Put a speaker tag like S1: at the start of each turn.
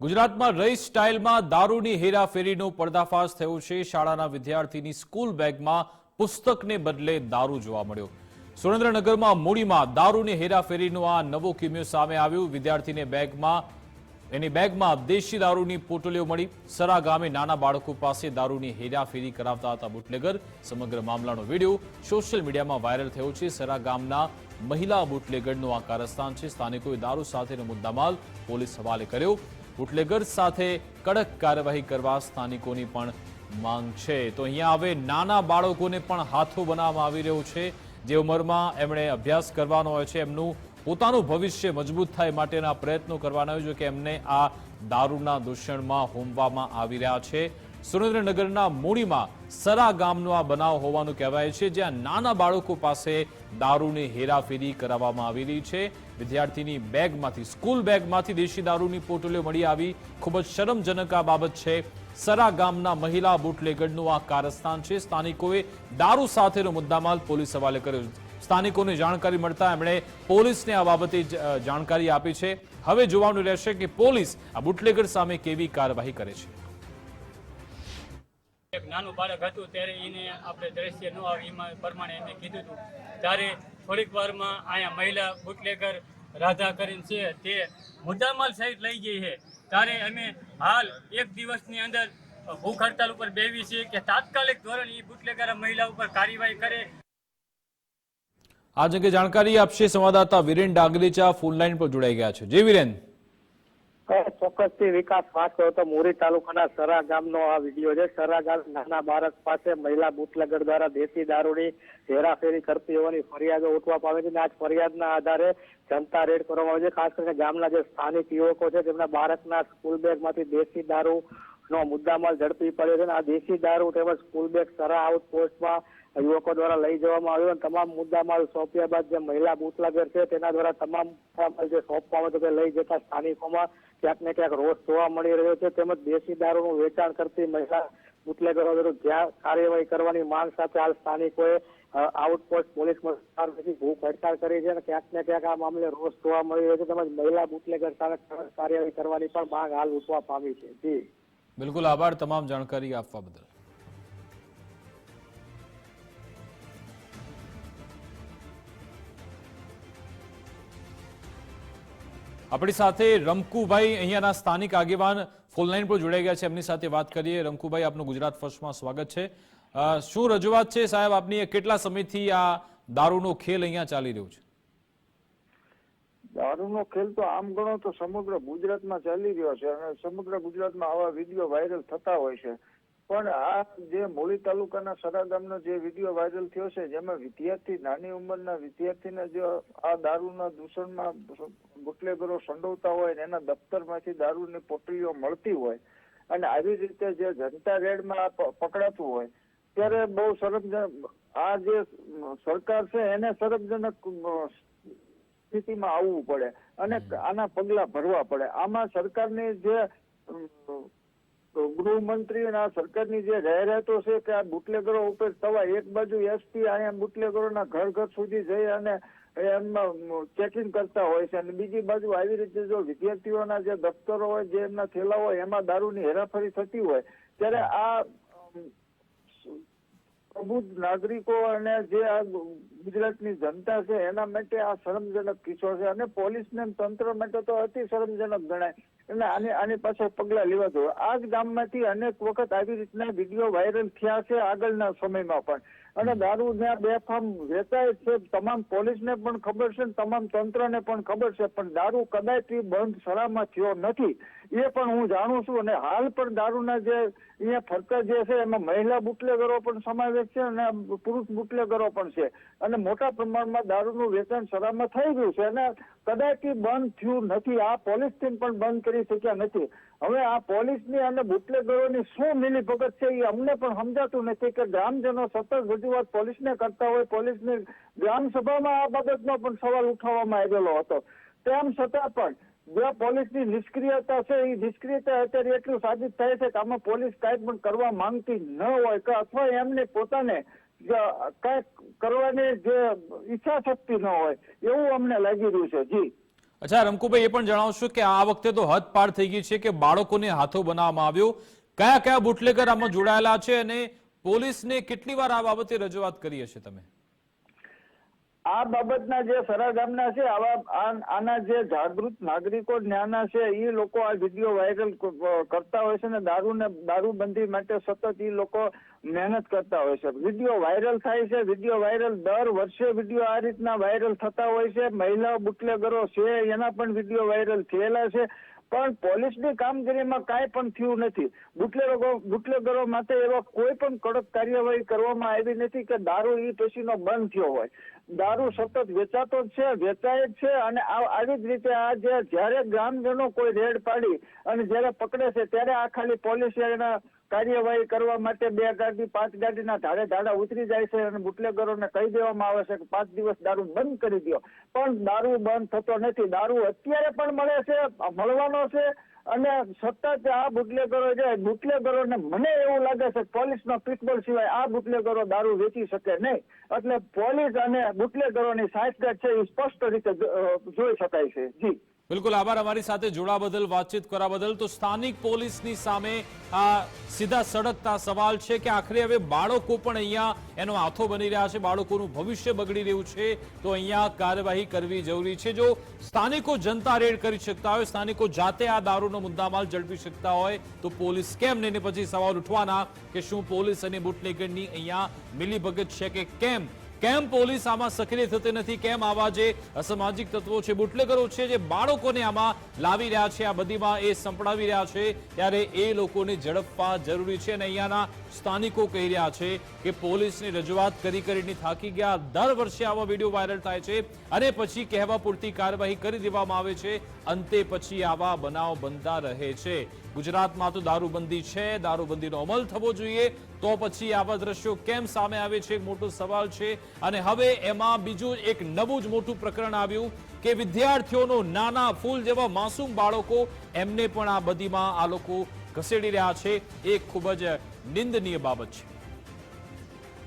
S1: ગુજરાતમાં રઈ સ્ટાઇલમાં દારૂની હેરાફેરીનો પર્દાફાશ થયો છે. શાળાના વિદ્યાર્થીની સ્કૂલ બેગમાં પુસ્તકને બદલે દારૂ જોવા મળ્યો. સુરેન્દ્રનગરમાં મૂડીમાં દારૂની હેરાફેરીનો આ નવો કિમ્યો સામે આવ્યો. વિદ્યાર્થીને બેગમાં એની બેગમાં દેશી દારૂની પોટલીઓ મળી. સરા ગામે નાના બાળકો પાસે દારૂની હેરાફેરી કરાવતા હતા બુટલેગર. સમગ્ર મામલાનો વીડિયો સોશિયલ મીડિયામાં વાયરલ થયો છે. સરા ગામના મહિલા બુટલેગરનું આ કારસ્તાન છે. સ્થાનિકોએ દારૂ સાથેનો મુદ્દામાલ પોલીસ હવાલે કર્યો. બુટલેગર સાથે કડક કાર્યવાહી કરવા સ્થાનિકોની પણ માંગ છે. તો અહીંયા હવે નાના બાળકોને પણ હાથો બનાવવામાં આવી રહ્યો છે. જે ઉંમરમાં એમણે અભ્યાસ કરવાનો હોય છે, એમનું પોતાનું ભવિષ્ય મજબૂત થાય માટેના પ્રયત્નો કરવાના હોય છે કે એમને આ દારૂના દૂષણમાં હોમવામાં આવી રહ્યા છે. સુરેન્દ્રનગરના મૂડીમાં સરા ગામનો આ બનાવ હોવાનું કહેવાય છે, જ્યાં નાના બાળકો પાસે દારૂની હેરાફેરી કરાવવામાં આવી રહી છે. વિદ્યાર્થીની બેગમાંથી, સ્કૂલ બેગમાંથી દેશી દારૂની પોટલીઓ મળી આવી. ખૂબ જ શરમજનક આ બાબત છે. સરા ગામના મહિલા બુટલેગડનું આ કારસ્થાન છે. સ્થાનિકોએ દારૂ સાથેનો મુદ્દામાલ પોલીસ હવાલે કર્યો સ્થાનિકોને જાણકારી મળતા એમણે પોલીસને આ બાબતે જાણકારી આપી છે. હવે જોવાનું રહેશે કે પોલીસ આ બુટલેગર સામે કેવી કાર્યવાહી કરે છે.
S2: એક નાનું બાળક હતું ત્યારે એને આપણે દ્રશ્ય ન આવે, એમાં પ્રમાણે એને કીધું હતું. ત્યારે થોડીક વારમાં અહીંયા મહિલા બુટલેકર રાધા કરીને છે, તે મુદ્દામાલ સહિત લઈ ગઈ છે. ત્યારે અમે હાલ એક દિવસની અંદર ભૂખ હડતાલ ઉપર બેવી છે કે તાત્કાલિક ધોરણ એ બુટલેકર મહિલા ઉપર કાર્યવાહી કરે.
S1: આ અંગે જાણકારી આપશે સંવાદદાતા વિરેન ડાગરીચા ફોન લાઇન પર જોડાઈ ગયા છે. જે વિરેન.
S3: ચોક્કસથી વિકાસ વાત કરો તો મોરી તાલુકાના સરા ગામનો આ વીડિયો છે. સરા ગામ નાના બાળક પાસે મહિલા બુટલેગર દ્વારા દેશી દારૂની હેરાફેરી કરતી હોવાની ફરિયાદો ઉઠવા પામે છે અને આજ ફરિયાદના આધારે જનતા રેડ કરવામાં આવે છે. ખાસ કરીને ગામના જે સ્થાનિક યુવકો છે, તેમના બાળકના સ્કૂલ બેગમાંથી દેશી દારૂ નો મુદ્દામાલ ઝડપી પડ્યો છે અને આ દેશી દારૂ તેમજ સ્કૂલ બેગ સરા આઉટપોસ્ટમાં યુવકો દ્વારા લઈ જવામાં આવ્યો અને તમામ મુદ્દામાલ સોંપ્યા બાદ જે મહિલા બુટલેગર છે, તેના દ્વારા તમામ મુદ્દામાલ જે સોંપવામાં આવ્યો તે લઈ જતા સ્થાનિકોમાં ક્યાંક ક્યાંક રોષ જોવા મળી રહ્યો છે તેમજ દેશી દારૂનું વેચાણ કરતી મહિલા બુટલેગરો વિરુદ્ધ જ્યાં કાર્યવાહી કરવાની માંગ સાથે હાલ સ્થાનિકોએ આઉટપોસ્ટ પોલીસ મથકથી ભૂખ હડતાળ કરી છે અને ક્યાંક ને ક્યાંક આ મામલે રોષ જોવા મળી રહ્યો છે તેમજ મહિલા બુટલેગર સામે કાર્યવાહી કરવાની પણ માંગ હાલ ઉઠવા પામી છે. જી.
S1: બિલકુલ આભાર તમામ જાણકારી આપવા બદલ. આપણી સાથે રમકુભાઈ અહીંયાના સ્થાનિક આગેવાન ફોનલાઈન પર જોડાઈ ગયા છે. એમની સાથે વાત કરીએ. રમકુભાઈ, આપનું ગુજરાત ફર્સ્ટમાં સ્વાગત છે. શું રજૂઆત છે સાહેબ? આપની કેટલા સમયથી આ દારૂનો ખેલ અહીંયા ચાલી રહ્યો છે?
S4: દારૂનો ખેલ તો આમ ગણો તો સમગ્ર ગુજરાતમાં ચાલી રહ્યો છે અને સમગ્ર ગુજરાતમાં આવા વીડિયો વાયરલ થતા હોય છે. પણ આ જે મોડી તાલુકાના સરાગામનો જે વીડિયો વાયરલ થયો છે, જેમાં વિદ્યાર્થી, નાની ઉંમરના વિદ્યાર્થીને જો આ દારૂના દૂષણમાં બુટલેગરો સંડોવતા હોય ને એના દફતરમાંથી દારૂની પોટલીઓ મળતી હોય અને આવી રીતે જે જનતા રેડમાં પકડાતું હોય ત્યારે બહુ સરમજનક આ જે સરકાર છે એને સરમજનક સ્થિતિમાં આવવું પડે અને આના પગલા ભરવા પડે. આમાં સરકારની જે ગૃહમંત્રી અને આ સરકારની જે જાહેરાતો છે કે આ બુટલેગરો ઉપર તવા એક બાજુ એસપી અહીંયા બુટલેગરોના ઘર ઘર સુધી જઈ અને એમમાં ચેકિંગ કરતા હોય છે. અને બીજી બાજુ આવી રીતે જો વિદ્યાર્થીઓના જે દફતરો હોય જે એમના થેલા હોય એમાં દારૂની હેરાફેરી થતી હોય ત્યારે આ પ્રબુદ્ધ નાગરિકો અને જે આ ગુજરાતની જનતા છે એના માટે આ શરમજનક કિસ્સો છે. અને પોલીસને અને તંત્ર માટે તો અતિ શરમજનક ગણાય. એટલે આની આની પાછળ પગલાં લેવા જોઈએ. આ જ ગામમાંથી અનેક વખત આવી રીતના વીડિયો વાયરલ થયા છે આગળના સમયમાં પણ. અને દારૂ જ્યાં બેફામ વેચાય છે તમામ પોલીસને પણ ખબર છે ને તમામ તંત્રને પણ ખબર છે પણ દારૂ કદાચ બંધ સરામાં થયો નથી. એ પણ હું જાણું છું અને હાલ પણ દારૂના જે અહીંયા ફરતા જે છે, એમાં મહિલા બુટલેગરો પણ સમાવેશ છે અને પુરુષ બુટલેગરો પણ છે. અને મોટા પ્રમાણમાં દારૂનું વેચાણ શરાબમાં થઈ ગયું છે અને કદાચ બંધ થયું નથી. આ પોલીસ ટીમ પણ બંધ કરી શક્યા નથી. હવે આ પોલીસની અને બુટલેગરોની શું મિલીભગત છે એ અમને પણ સમજાતું નથી કે ગ્રામજનો સતત રજૂઆત પોલીસને કરતા હોય. પોલીસની ગ્રામસભામાં આ બાબતનો પણ સવાલ ઉઠાવવામાં આવેલો હતો. તેમ છતાં પણ જે પોલીસની નિષ્ક્રિયતા છે એ નિષ્ક્રિયતા અત્યારે એટલું સાબિત થાય છે કે આમાં પોલીસ કાંઈ પણ કરવા માંગતી ન હોય કે અથવા એમને પોતાને કાંઈક કરવાની જે ઈચ્છા શક્તિ ન હોય, એવું અમને લાગી રહ્યું છે. જી.
S1: અચ્છા, રમકુભાઈ, એ પણ જણાવશો કે આ વખતે તો હદ પાર થઈ ગઈ છે કે બાળકોને હાથો બનાવવામાં આવ્યો. કયા કયા બુટલેગર આમાં જોડાયેલા છે અને પોલીસને કેટલી વાર આ બાબતે રજૂઆત કરી હશે તમે?
S4: આ બાબતના જે સરાગામના છે, આવા આના જે જાગૃત નાગરિકો, જ્ઞાના છે એ લોકો આ વીડિયો વાયરલ કરતા હોય છે ને દારૂ દારૂબંધી માટે સતત એ લોકો મહેનત કરતા હોય છે. વીડિયો વાયરલ થાય છે, વીડિયો વાયરલ દર વર્ષે વીડિયો આ રીતના વાયરલ થતા હોય છે. મહિલા બુટલેગરો છે, એના પણ વીડિયો વાયરલ થયેલા છે. પણ પોલીસની કામગીરીમાં કાંઈ પણ થયું નથી. બુટલેગરો બુટલેગરો માટે એવા કોઈ પણ કડક કાર્યવાહી કરવામાં આવી નથી કે દારૂ ઈ પેશીનો બંધ થયો હોય. દારૂ સતત વેચાતો જ છે, વેચાય જ છે અને આવી જ રીતે આ જે જ્યારે ગ્રામજનો કોઈ રેડ પાડી અને જ્યારે પકડે છે, ત્યારે આ ખાલી પોલીસ એના કાર્યવાહી કરવા માટે બે ગાડી, પાંચ ગાડીના ધાડે ધાડા ઉતરી જાય છે અને બુટલેગરોને કહી દેવામાં આવે છે કે પાંચ દિવસ દારૂ બંધ કરી દો પણ દારૂ બંધ થતો નથી. દારૂ અત્યારે પણ મળે છે, મળવાનો છે અને સતત આ બુટલેગરો છે બુટલેગરોને મને એવું લાગે છે પોલીસ પોલીસનો પીટબોલ સિવાય આ બુટલેગરો દારૂ વેચી શકે નહીં. એટલે પોલીસ અને બુટલેગરોની સાઠગાંઠ છે એ સ્પષ્ટ રીતે જોઈ શકાય છે. જી.
S1: બિલકુલ આભાર અમારી સાથે જોડા બદલ વાતચીત કરવા બદલ તો સ્થાનિક પોલીસની સામે આ સીધા સડકતા સવાલ છે કે આખરે હવે બાળકો પણ અહીંયા એનો હાથો બની રહ્યા છે, બાળકોનું ભવિષ્ય બગડી રહ્યું છે, તો અહીંયા કાર્યવાહી કરવી જરૂરી છે. જો સ્થાનિકો જનતા રેડ કરી શકતા હોય, સ્થાનિકો જાતે આ દારૂનો મુદ્દામાલ ઝડપી શકતા હોય, તો પોલીસ કેમ નહીં પછી સવાલ ઉઠવાના કે શું પોલીસ અને બુટલેગરની અહીંયા મિલીભગત છે કે કેમ? કેમ પોલીસ આમાં સક્રિય થતી નથી? કેમ આવા જે અસામાજિક તત્વો છે, બુટલેગરો છે, જે બાળકોને આમાં લાવી રહ્યા છે, આ બધીમાં એ સંપડાવી રહ્યા છે, ત્યારે એ લોકોને ઝડપવા જરૂરી છે. અને અહીંયાના સ્થાનિકો કહી રહ્યા છે કે પોલીસની રજૂઆત કરી કરીને થાકી ગયા. દર વર્ષે આવા વીડિયો વાયરલ થાય છે અને પછી કહેવા પૂરતી કાર્યવાહી કરી દેવામાં આવે છે. અંતે પછી આવા બનાવ બનતા રહે છે. ગુજરાતમાં તો દારૂબંધી છે. દારૂબંધીનો અમલ થવો જોઈએ. તો પછી આવા દ્રશ્યો કેમ સામે આવે છે? મોટો સવાલ છે. અને હવે એમાં બીજું એક નવું જ મોટું પ્રકરણ આવ્યું કે વિદ્યાર્થીઓનો નાના ફૂલ જેવા માસૂમ બાળકો એમને પણ આ બધીમાં આ લોકો ઘસેડી રહ્યા છે. એ ખૂબ જ નિંદનીય બાબત છે.